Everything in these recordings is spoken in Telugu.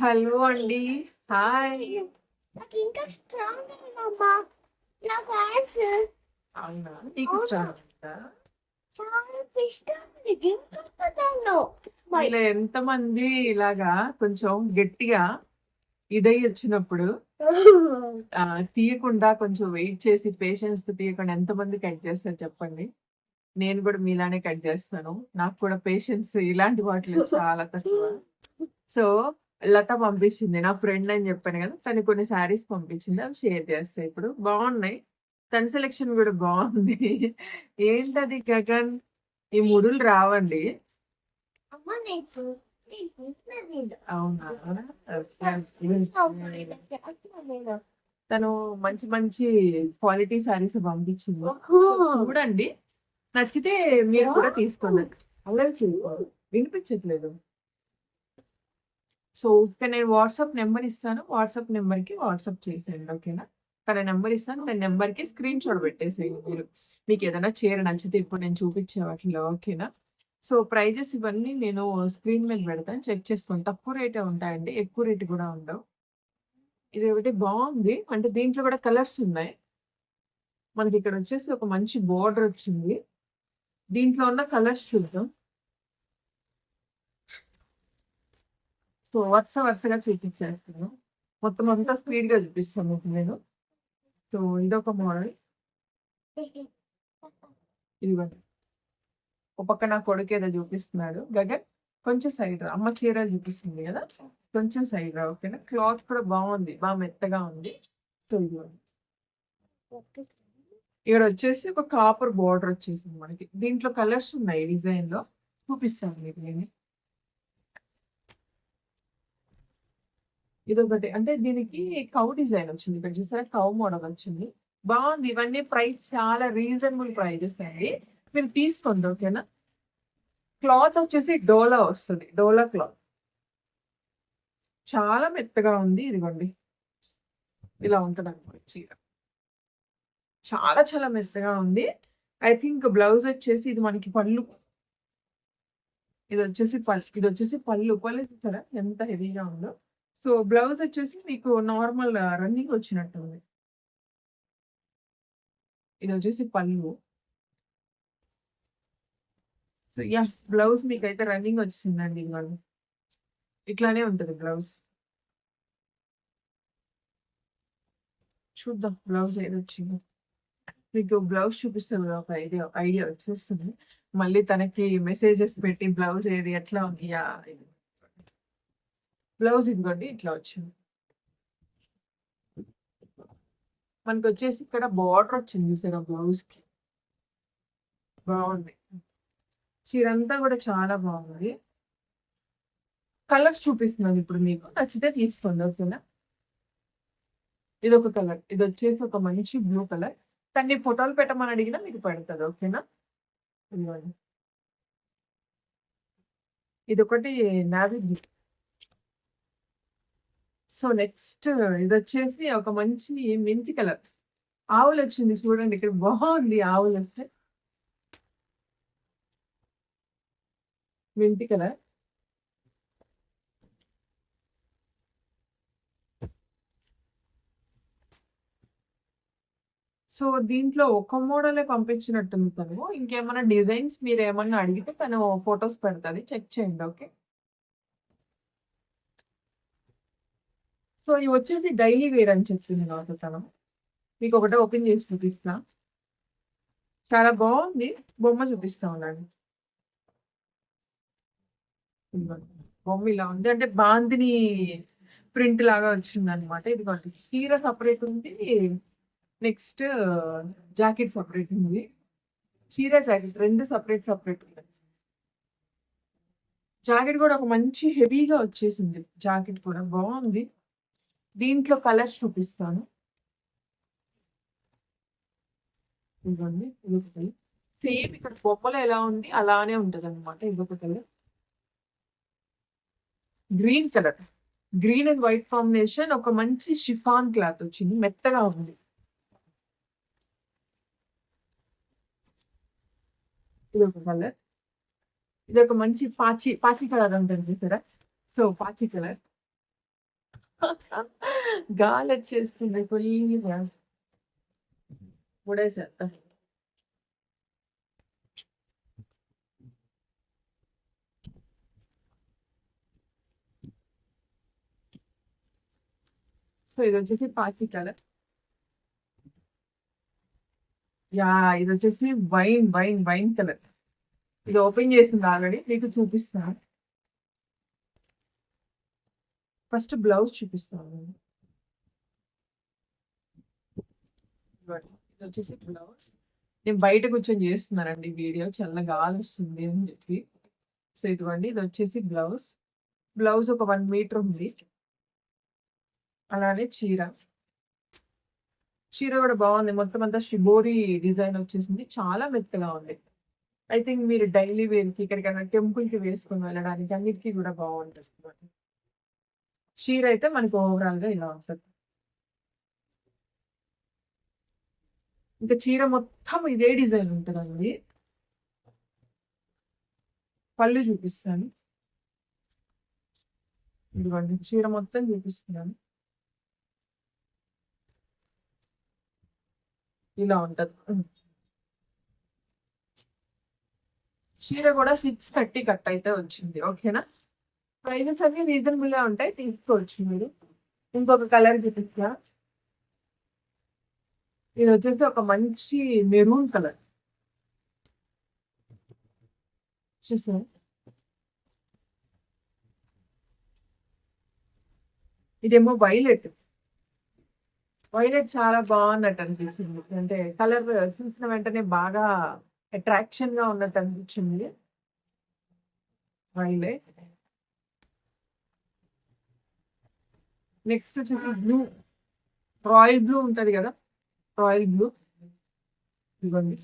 హలో అండి. హాయ్. నాకు ఇంకా స్ట్రాంగ్ అమ్మా అవునా? నీకు స్ట్రాంగ్? చాలా ఇష్టం ఎంతమంది ఇలాగా కొంచెం గట్టిగా ఇదై వచ్చినప్పుడు తీయకుండా కొంచెం వెయిట్ చేసి పేషెన్స్తో తీయకుండా ఎంతమంది కట్ చేస్తారు చెప్పండి. నేను కూడా మీలానే కట్ చేస్తాను. నాకు కూడా పేషెన్స్ ఇలాంటి వాటిలో చాలా తక్కువ. సో లత పంపించింది. నా ఫ్రెండ్ అని చెప్పాను కదా! తను కొన్ని శారీస్ పంపించింది. అవి షేర్ చేస్తాయి ఇప్పుడు. బాగున్నాయి. తన సెలెక్షన్ కూడా బాగుంది. ఏంటది గగన్? ఈ ముడులు రావండి. అవునా? తను మంచి మంచి క్వాలిటీ శారీస్ పంపించింది. చూడండి. నచ్చితే మీరు కూడా తీసుకోండి. చేయకూడదు. వినిపించట్లేదు. సో ఇక్కడ నేను వాట్సాప్ నెంబర్ ఇస్తాను. వాట్సాప్ నెంబర్కి వాట్సాప్ చేసేయండి ఓకేనా? తన నెంబర్ ఇస్తాను. తన నెంబర్కి స్క్రీన్ షాట్ పెట్టేసేయండి మీరు. మీకు ఏదైనా చీర నచ్చితే ఇప్పుడు నేను చూపించే వాటిలో ఓకేనా? సో ప్రైజెస్ ఇవన్నీ నేను స్క్రీన్ మీద పెడతాను. చెక్ చేసుకోండి. తక్కువ రేటే ఉంటాయండి. ఎక్కువ రేట్ కూడా ఉండవు. ఇది ఒకటి బాగుంది. అంటే దీంట్లో కూడా కలర్స్ ఉన్నాయి. మనకి ఇక్కడ వచ్చేసి ఒక మంచి బోర్డర్ వచ్చింది. దీంట్లో ఉన్న కలర్స్ చూద్దాం. సో వరుస వరుసగా చూపించేస్తాను. మొత్తం అంతా స్పీడ్గా చూపిస్తాను మీకు నేను. సో ఇదొక మోడల్. ఇదిగోండి ఒక పక్క నా కొడుకు ఏదో చూపిస్తున్నాడు. గగన్ కొంచెం సైడ్ రా. అమ్మ చీర చూపిస్తుంది కదా? కొంచెం సైడ్ రా ఓకేనా? క్లాత్ కూడా బాగుంది. బాగా మెత్తగా ఉంది. సో ఇదిగోండి ఇక్కడ వచ్చేసి ఒక కాపర్ బార్డర్ వచ్చేసింది మనకి. దీంట్లో కలర్స్ ఉన్నాయి డిజైన్లో చూపిస్తాను మీకు నేను. ఇదొకటి. అంటే దీనికి కౌ డిజైన్ వచ్చింది. ఇక్కడ చూసారా? కౌ మోడల్ వచ్చింది. బాగుంది. ఇవన్నీ ప్రైస్ చాలా రీజనబుల్ ప్రైజెస్ అండి. మీరు తీసుకోండి ఓకేనా? క్లాత్ వచ్చేసి డోలా వస్తుంది. డోలా క్లాత్ చాలా మెత్తగా ఉంది. ఇదిగోండి. ఇలా ఉంటుంది అనమాట చీర. చాలా చాలా మెత్తగా ఉంది. ఐ థింక్ బ్లౌజ్ వచ్చేసి ఇది మనకి పళ్ళు. ఇది వచ్చేసి పళ్ళు ఇది వచ్చేసి పళ్ళు. పళ్ళు చూసారా? ఎంత హెవీగా ఉందో. సో బ్లౌజ్ వచ్చేసి మీకు నార్మల్ రన్నింగ్ వచ్చినట్టుంది ఇది వచ్చేసి పళ్ళు. సో యా బ్లౌజ్ మీకు అయితే రన్నింగ్ వచ్చిందండి ఇవాళ. ఇట్లానే ఉంటుంది బ్లౌజ్. చూద్దాం బ్లౌజ్ ఏది వచ్చిందో. మీకు బ్లౌజ్ చూపిస్తుంది ఒక ఐడియా ఐడియా వచ్చేస్తుంది. మళ్ళీ తనకి మెసేజెస్ పెట్టి బ్లౌజ్ ఏది ఎట్లా ఉంది యా బ్లౌజ్ ఇదిగోండి ఇట్లా వచ్చింది. మనకి వచ్చేసి ఇక్కడ బార్డర్ వచ్చింది చూసారా బ్లౌజ్కి బాగుంది. చీర అంతా కూడా చాలా బాగుంది. కలర్స్ చూపిస్తున్నాను ఇప్పుడు మీకు. నచ్చితే తీసుకోండి ఓకేనా? ఇది ఒక కలర్. ఇది వచ్చేసి ఒక మంచి బ్లూ కలర్. కానీ ఫోటోలు పెట్టమని అడిగినా మీకు పెడుతుంది ఓకేనా? ఇది ఒకటి నావీ బ్లూ. సో నెక్స్ట్ ఇది వచ్చేసి ఒక మంచి మెంతి కలర్. ఆవులు వచ్చింది చూడండి ఇక్కడ బాగుంది ఆవులు వస్తే మెంతి కలర్. సో దీంట్లో ఒక మోడలే పంపించినట్టుంది తను. ఇంకేమైనా డిజైన్స్ మీరు ఏమన్నా అడిగితే తను ఫొటోస్ పెడుతుంది. చెక్ చేయండి ఓకే? సో ఇవి వచ్చేసి డైలీ వేర్ అని చెప్పింది నాకు తను. మీకు ఒకటే ఓపెన్ చేసి చూపిస్తా. చాలా బాగుంది. బొమ్మ చూపిస్తా ఉన్నాను బొమ్మ ఇలా ఉంది. అంటే బాందిని ప్రింట్ లాగా వచ్చింది అనమాట ఇది చీర సపరేట్ ఉంది. నెక్స్ట్ జాకెట్ సపరేట్ ఉంది. చీర జాకెట్ రెండు సపరేట్ సపరేట్ ఉంది జాకెట్ కూడా ఒక మంచి హెవీగా వచ్చేసింది. జాకెట్ కూడా బాగుంది. దీంట్లో కలర్స్ చూపిస్తాను. ఇదిగోండి ఇదొక కలర్ సేమ్ ఇక్కడ బొమ్మలో ఎలా ఉంది అలానే ఉంటుంది అనమాట ఇదొక colour. Green colour. Green and white combination ఒక మంచి షిఫాన్ క్లాత్ వచ్చింది మెత్తగా ఉంది. ఇదొక కలర్. ఇది ఒక మంచి పాచి పాచి కలర్ ఉంటుంది సరే సో పాచి కలర్. గాలి వచ్చేస్తుంది ఫుల్గా మూడేసేస్తా సో ఇది వచ్చేసి పార్టీ కలర్. యా ఇది వచ్చేసి వైన్ వైన్ వైన్ కలర్. ఇది ఓపెన్ చేసింది ఆల్రెడీ మీకు చూపిస్తాను. ఫస్ట్ బ్లౌజ్ చూపిస్తాను. ఇది వచ్చేసి బ్లౌజ్. నేను బయట కూర్చొని చేస్తున్నానండి వీడియో చల్ల గాలి వస్తుంది అని చెప్పి. సో ఇదిగోండి ఇది వచ్చేసి బ్లౌజ్. బ్లౌజ్ ఒక వన్ మీటర్ ఉంది. అలానే చీర. చీర కూడా బాగుంది. మొత్తం అంతా షిబోరి డిజైన్ వచ్చేసింది. చాలా మెత్తగా ఉంది. ఐ థింక్ మీరు డైలీ వేర్కి ఇక్కడికైనా టెంపుల్కి వేసుకొని వెళ్ళడానికి అన్నిటికీ కూడా బాగుంటుంది. చీర అయితే మనకు ఓవరాల్గా ఇలా ఉంటుంది. ఇంకా చీర మొత్తం ఇదే డిజైన్ ఉంటుందండి. పళ్ళు చూపిస్తాను. ఇదిగోండి చీర మొత్తం చూపిస్తున్నాను. ఇలా ఉంటది. చీర కూడా సిక్స్ థర్టీ కట్ అయితే వచ్చింది. ఓకేనా? ప్రైజెస్ అన్ని రీజనబుల్గా ఉంటాయి తీసుకోవచ్చు మీరు. ఇంకొక కలర్ చూపిస్తా. ఇది వచ్చేసి ఒక మంచి మెరూన్ కలర్ చూసారా? ఇదేమో వైలెట్ వైలెట్ చాలా బాగున్నట్టు అనిపిస్తుంది. అంటే కలర్ చూసిన వెంటనే బాగా అట్రాక్షన్గా ఉన్నట్టు అనిపించింది. వైలెట్ నెక్స్ట్ వచ్చేసి బ్లూ రాయల్ బ్లూ ఉంటుంది కదా? రాయల్ బ్లూ ఇవ్వండి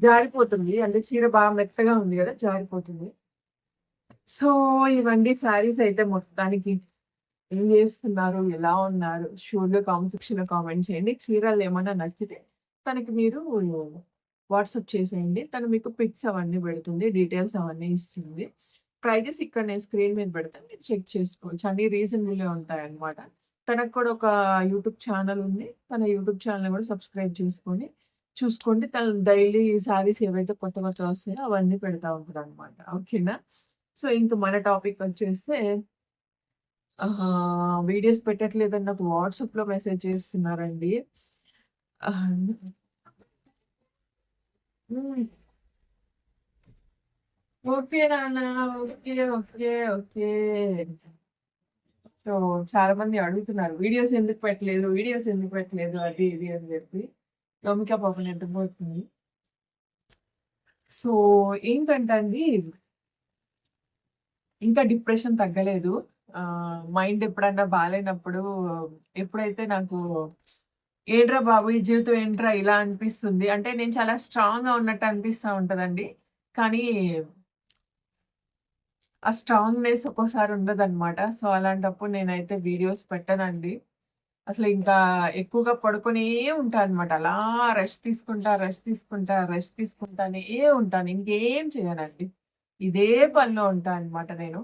జారిపోతుంది. అంటే చీర బాగా మెత్తగా ఉంది కదా? జారిపోతుంది. సో ఇవన్నీ శారీస్ అయితే మొత్తానికి ఏం చేస్తున్నారు? ఎలా ఉన్నారు? షూర్గా కామెంట్ సెక్షన్లో కామెంట్ చేయండి. చీరలు ఏమైనా నచ్చితే తనకి మీరు వాట్సాప్ చేసేయండి. తను మీకు పిక్స్ అవన్నీ పెడుతుంది డీటెయిల్స్ అవన్నీ ఇస్తుంది. ప్రైజెస్ ఇక్కడ నేను స్క్రీన్ మీద పెడతాను మీరు చెక్ చేసుకోవచ్చు. అన్ని రీజనబుల్గా ఉంటాయన్నమాట. తనకు కూడా ఒక యూట్యూబ్ ఛానల్ ఉంది. తన యూట్యూబ్ ఛానల్ కూడా సబ్స్క్రైబ్ చేసుకొని చూసుకోండి. తను డైలీ శారీస్ ఏవైతే కొత్త కొత్త వస్తాయో అవన్నీ పెడతా ఉంటుంది అనమాట ఓకేనా సో ఇంక మన టాపిక్ వచ్చేస్తే వీడియోస్ పెట్టట్లేదని నాకు వాట్సాప్లో మెసేజ్ చేస్తున్నారండి. ఓకే నాన్న ఓకే ఓకే ఓకే. సో చాలా మంది అడుగుతున్నారు వీడియోస్ ఎందుకు పెట్టలేదు? వీడియోస్ ఎందుకు పెట్టలేదు? అది ఇది అని చెప్పి. నోమిక పాప నిద్రపోతుంది సో ఏంటంటే అండి ఇంకా డిప్రెషన్ తగ్గలేదు. మైండ్ ఎప్పుడన్నా బాగాలేనప్పుడు ఎప్పుడైతే నాకు ఏంట్రా బాబు ఈ జీవితం ఏంట్రా ఇలా అనిపిస్తుంది? అంటే నేను చాలా స్ట్రాంగ్గా ఉన్నట్టు అనిపిస్తూ ఉంటుందండి. కానీ ఆ స్ట్రాంగ్నెస్ ఒక్కోసారి ఉండదన్నమాట. సో అలాంటప్పుడు నేనైతే వీడియోస్ పెట్టనండి. అసలు ఇంకా ఎక్కువగా పడుకునే ఉంటా అనమాట అలా రెస్ట్ తీసుకుంటా రెస్ట్ తీసుకుంటా రెస్ట్ తీసుకుంటానే ఉంటాను. ఇంకేం చేయనండి. ఇదే పనిలో ఉంటా అనమాట నేను.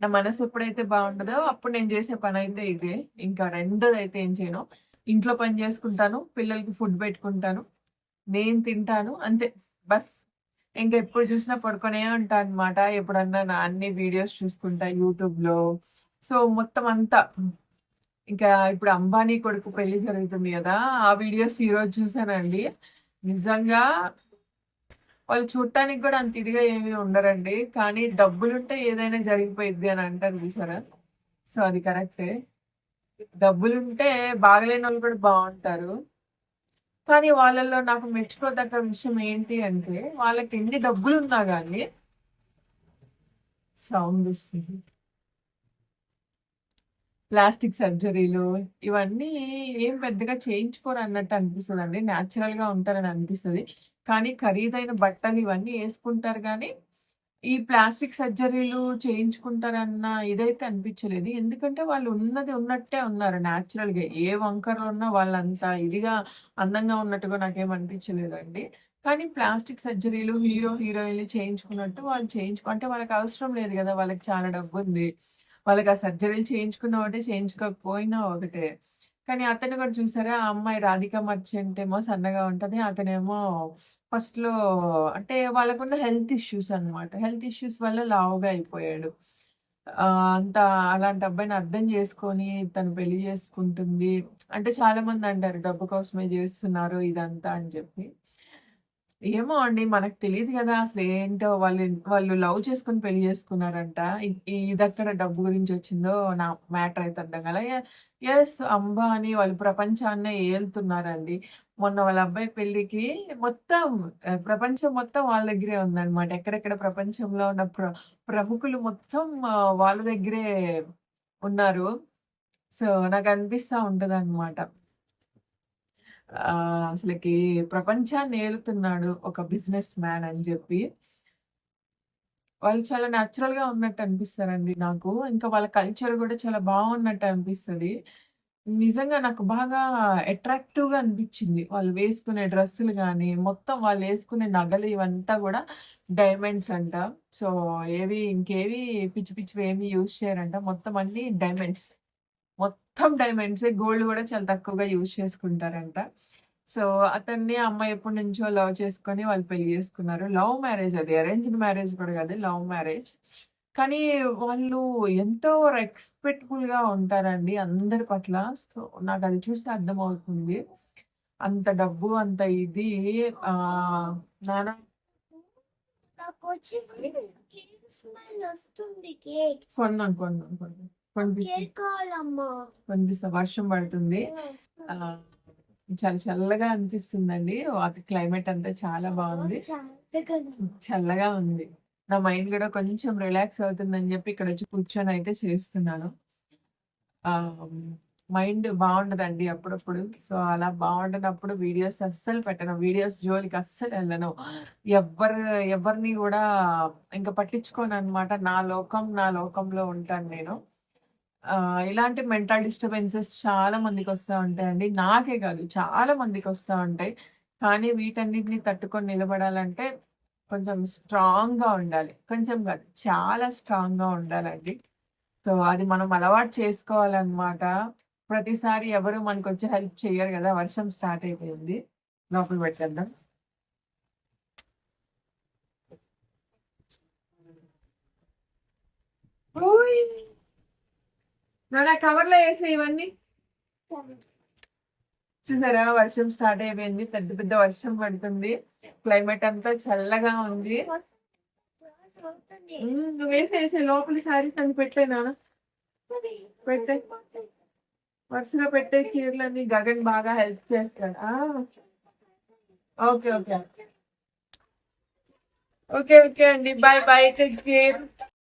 నా మనసు ఎప్పుడైతే బాగుంటుందో అప్పుడు నేను చేసే పని అయితే ఇదే. ఇంకా రెండోది అయితే ఏం చేయను. ఇంట్లో పని చేసుకుంటాను పిల్లలకి ఫుడ్ పెట్టుకుంటాను నేను తింటాను అంతే. బస్. ఇంకా ఎప్పుడు చూసినా పడుకునే ఉంటా అనమాట ఎప్పుడన్నా నా అన్ని వీడియోస్ చూసుకుంటా యూట్యూబ్లో సో మొత్తం అంతా ఇంకా ఇప్పుడు అంబానీ కొడుకు పెళ్ళి జరుగుతుంది కదా ఆ వీడియోస్ ఈరోజు చూసానండి నిజంగా వాళ్ళు చూడటానికి కూడా అంత ఇదిగా ఏమీ ఉండరండి. కానీ డబ్బులుంటే ఏదైనా జరిగిపోయిద్ది అని అంటారు చూసారా? సో అది కరెక్టే. డబ్బులుంటే బాగలేని వాళ్ళు కూడా బాగుంటారు. కానీ వాళ్ళల్లో నాకు మెచ్చుకోదగ్గ విషయం ఏంటి అంటే వాళ్ళకి ఎన్ని డబ్బులు ఉన్నా కానీ సౌండ్ వస్తుంది. ప్లాస్టిక్ సర్జరీలు ఇవన్నీ ఏం పెద్దగా చేయించుకోరు అన్నట్టు అనిపిస్తుంది అండి న్యాచురల్గా ఉంటారని అనిపిస్తుంది. కానీ ఖరీదైన బట్టలు ఇవన్నీ వేసుకుంటారు కానీ ఈ ప్లాస్టిక్ సర్జరీలు చేయించుకుంటారన్న ఇదైతే అనిపించలేదు. ఎందుకంటే వాళ్ళు ఉన్నది ఉన్నట్టే ఉన్నారు న్యాచురల్గా ఏ వంకరలు ఉన్నా వాళ్ళంత ఇదిగా అందంగా ఉన్నట్టుగా నాకేం అనిపించలేదండి. కానీ ప్లాస్టిక్ సర్జరీలు హీరో హీరోయిన్లు చేయించుకున్నట్టు వాళ్ళు చేయించుకో అంటే వాళ్ళకి అవసరం లేదు కదా వాళ్ళకి చాలా డబ్బు ఉంది వాళ్ళకి ఆ సర్జరీలు చేయించుకున్న ఒకటే చేయించుకోకపోయినా ఒకటే. కానీ అతను కూడా చూసారా? ఆ అమ్మాయి రాధిక మర్చెంట్ ఏమో సన్నగా ఉంటుంది. అతనేమో ఫస్ట్లో అంటే వాళ్ళకున్న హెల్త్ ఇష్యూస్ అన్నమాట. హెల్త్ ఇష్యూస్ వల్ల లావుగా అయిపోయాడు. అంత అలాంటి అబ్బాయిని అర్థం చేసుకొని తను పెళ్ళి చేసుకుంటుంది. అంటే చాలా మంది అంటారు డబ్బు కోసమే చేస్తున్నారు ఇదంతా అని చెప్పి. ఏమో అండి మనకు తెలియదు కదా అసలు ఏంటో వాళ్ళు వాళ్ళు లవ్ చేసుకుని పెళ్ళి చేసుకున్నారంట. ఇది అక్కడ డబ్బు గురించి వచ్చిందో నా మ్యాటర్ అయితే అర్థం కదా ఎస్ అంబానీ వాళ్ళు ప్రపంచాన్నే ఏలుతున్నారండి. మొన్న వాళ్ళ అబ్బాయి పెళ్ళికి మొత్తం ప్రపంచం మొత్తం వాళ్ళ దగ్గరే ఉందన్నమాట. ఎక్కడెక్కడ ప్రపంచంలో ఉన్న ప్ర ప్రముఖులు మొత్తం వాళ్ళ దగ్గరే ఉన్నారు. సో నాకు అనిపిస్తా ఉంటుంది అనమాట అసలుకి ప్రపంచాన్ని ఏలుతున్నాడు ఒక బిజినెస్ మ్యాన్ అని చెప్పి. వాళ్ళు చాలా న్యాచురల్గా ఉన్నట్టు అనిపిస్తారండి నాకు. ఇంకా వాళ్ళ కల్చర్ కూడా చాలా బాగున్నట్టు అనిపిస్తుంది. నిజంగా నాకు బాగా అట్రాక్టివ్గా అనిపించింది. వాళ్ళు వేసుకునే డ్రెస్సులు కానీ మొత్తం వాళ్ళు వేసుకునే నగలు ఇవంతా కూడా డైమండ్స్ అంట. సో ఏవి ఇంకేవి పిచ్చి పిచ్చివి ఏమి యూజ్ చేయరంట. మొత్తం అన్ని డైమండ్స్ మొత్తం డైమండ్స్ గోల్డ్ కూడా చాలా తక్కువగా యూజ్ చేసుకుంటారంట. సో అతన్ని అమ్మాయి ఎప్పటి నుంచో లవ్ చేసుకొని వాళ్ళు పెళ్ళి చేసుకున్నారు. లవ్ మ్యారేజ్ అది. అరేంజ్డ్ మ్యారేజ్ కూడా కాదు లవ్ మ్యారేజ్. కానీ వాళ్ళు ఎంతో రెస్పెక్ట్ఫుల్గా ఉంటారండి అందరి పట్ల. సో నాకు అది చూస్తే అర్థమవుతుంది. అంత డబ్బు అంత ఇది ఆ నానా కొన్నాను కొన్నాను కొన్నాను కొనిపిస్తా. వర్షం పడుతుంది. ఆ చాలా చల్లగా అనిపిస్తుందండి. అది క్లైమేట్ అంతా చాలా బాగుంది. చల్లగా ఉంది. నా మైండ్ కూడా కొంచెం రిలాక్స్ అవుతుందని చెప్పి ఇక్కడ వచ్చి కూర్చొని అయితే చేస్తున్నాను. మైండ్ బాగుండదండి అప్పుడప్పుడు. సో అలా బాగుండనప్పుడు వీడియోస్ అస్సలు పెట్టను. వీడియోస్ జోలికి అస్సలు వెళ్ళను. ఎవరు ఎవరిని కూడా ఇంకా పట్టించుకోను అనమాట నా లోకం నా లోకంలో ఉంటాను నేను. ఇలాంటి మెంటల్ డిస్టర్బెన్సెస్ చాలా మందికి వస్తూ ఉంటాయండి. నాకే కాదు చాలా మందికి వస్తూ ఉంటాయి. కానీ వీటన్నిటిని తట్టుకొని నిలబడాలంటే కొంచెం స్ట్రాంగ్గా ఉండాలి. కొంచెం కాదు చాలా స్ట్రాంగ్గా ఉండాలండి. సో అది మనం అలవాటు చేసుకోవాలన్నమాట. ప్రతిసారి ఎవరు మనకు వచ్చి హెల్ప్ చేయరు కదా వర్షం స్టార్ట్ అయిపోయింది. లోపల పెట్టేద్దాం. ఓయ్! నాన్న కవర్లో వేసే ఇవన్నీ. చూసారా? వర్షం స్టార్ట్ అయిపోయింది. పెద్ద పెద్ద వర్షం పడుతుంది. క్లైమేట్ అంతా చల్లగా ఉంది. ఉమ్, నువ్వు వేసే వేసే లోపలి సారీ తను పెట్టే నాన్న. పెట్టే. వరుసగా పెట్టే చీరలన్నీ గగన్ బాగా హెల్ప్ చేస్తాడు. Okay okay. ఓకే ఓకే అండి. Bye bye take care